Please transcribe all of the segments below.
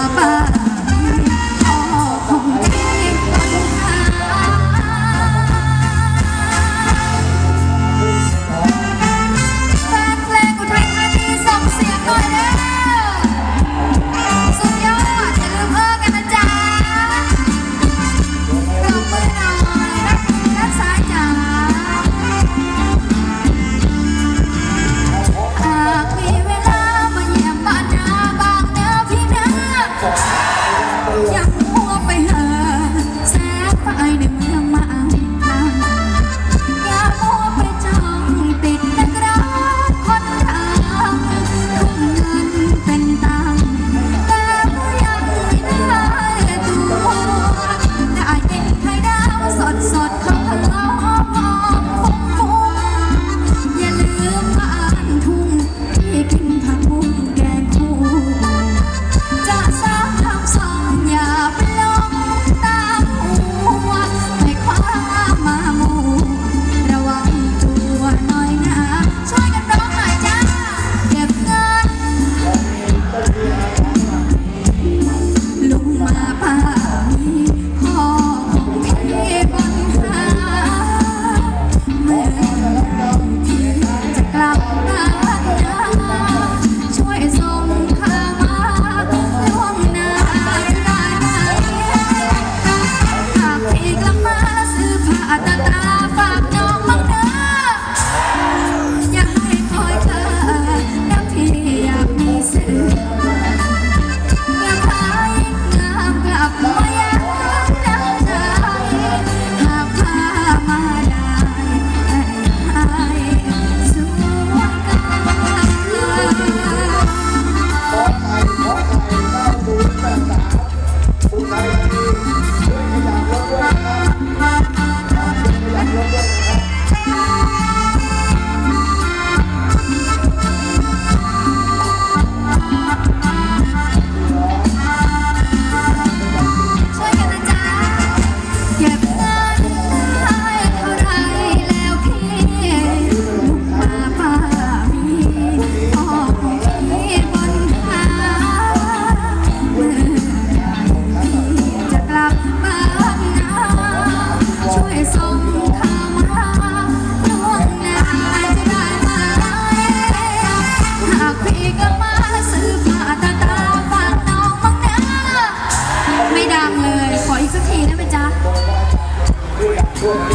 Bye. Yeah.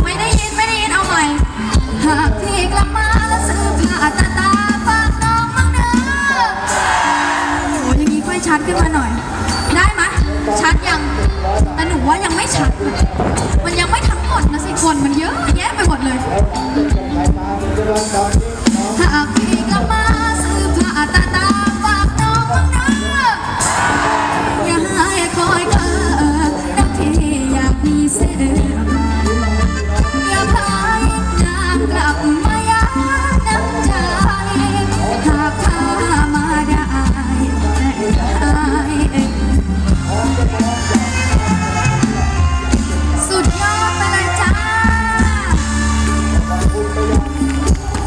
ไม่ได้ยินไม่ได้ยินเอาใหม่ หากพี่กลัมาแล้วซื้อผ้าตาตาฝากน้องมั่งเด้อโอ้ยอย่างนี้ค่ชัดขึ้นมาหน่อย